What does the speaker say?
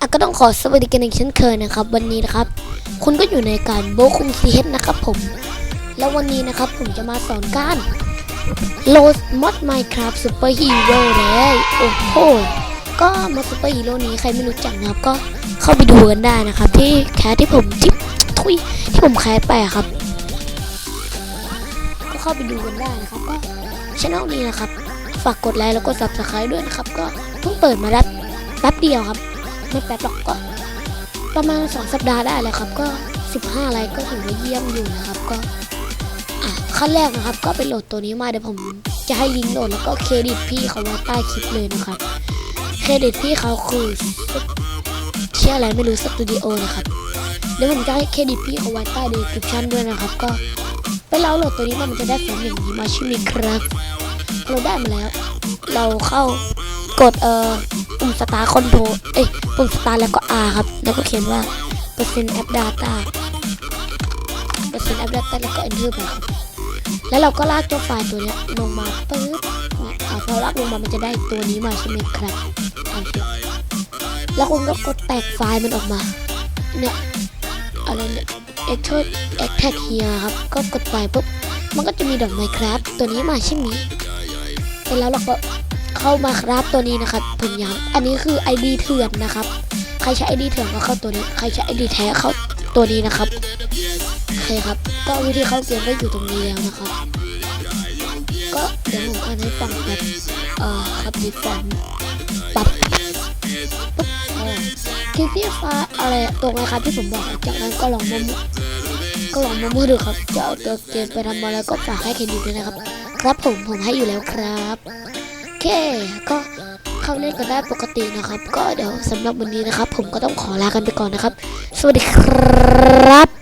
อะก็ต้องขอสวัสดีกันอีกเช่นเคยนะครับ วันนี้นะครับ คุณก็อยู่ในการโบคุงซีเฮดนะครับผม แล้ววันนี้นะครับผมจะมาสอนการ โหลดมอด Minecraft Super Hero เลยโอ้โหก็มอด Super Hero นี้ใครไม่รู้จักนะครับก็เข้าไปดูกันได้นะครับ ที่แคสที่ผมที่ทุยที่ผมแคสไปครับ ก็เข้าไปดูกันได้นะครับก็ช่องนี้นะครับ ฝากกดไลค์แล้วก็ subscribe ด้วยนะครับ ก็เพิ่งเปิดมาแป๊บเดียวครับไม่แป๊บหรอกก็ประมาณ 2 สัปดาห์ได้แล้วครับ ก็ 15ไลค์ก็ถือว่าเยี่ยมอยู่นะครับก็ ขั้นแรกนะครับ ก็ไปโหลดตัวนี้มาเดี๋ยวผมจะให้ลิงก์โหลดแล้วก็เครดิตพี่เขาไว้ใต้คลิปเลยนะครับ เครดิตพี่เขาคือชื่ออะไรไม่รู้สตูดิโอนะครับเดี๋ยวผมจะให้เครดิตพี่เขาไว้ใต้ดีคริปชั่นด้วยนะครับ ก็ไปเราโหลดตัวนี้มามันจะได้แฟ้มอย่างนี้มาใช่ไหมครับเราได้มาแล้ว เราเข้ากดเอ่อปุ่มสตาร์คอนโทรเอ้ยปุ่มสตาร์แล้วก็ R ครับ แล้วก็เขียนว่าเปอร์เซ็นต์แอป data เปอร์เซ็นต์แอป data แล้วก็ enter ไปครับ แล้วเราก็ลากเจ้าไฟล์ตัวนี้ลงมาปึ๊บอ่าพอลากลงมามันจะได้ตัวนี้มาใช่ไหมครับแล้วคุณก็กดแตกไฟล์มันออกมา เนี่ยอะไรเนี่ย extract extract here ครับ ก็กดไปปุ๊บ มันก็จะมีดอกไม้ครับ ตัวนี้มาใช่ไหมเสร็จแล้วเราก็เข้ามาครับตัวนี้นะครับผมย้ำอันนี้คือ ID เถื่อนนะครับ ใครใช้ ID เถื่อนก็เข้าตัวนี้ ใครใช้ ID แท้เข้าตัวนี้นะครับ เคครับ ก็วิธีเข้าเกมก็อยู่ตรงนี้แล้วนะครับ ก็เดี๋ยวผมอ่านให้ฟังแบบเอ่อครับดีฟอนปับปุ๊บเออที่ฟ้าอะไรตรงนะครับที่ผมบอกจากนั้นก็ลองมามุก็ลองมามุดูครับจะเอาตัวเกมไปทำอะไรก็ฝากให้เครดิตด้วยนะครับ ครับผมผมให้อยู่แล้วครับโอเคก็เข้าเล่นกันได้ปกตินะครับ ก็เดี๋ยวสำหรับวันนี้นะครับ ผมก็ต้องขอลากันไปก่อนนะครับ สวัสดีครับ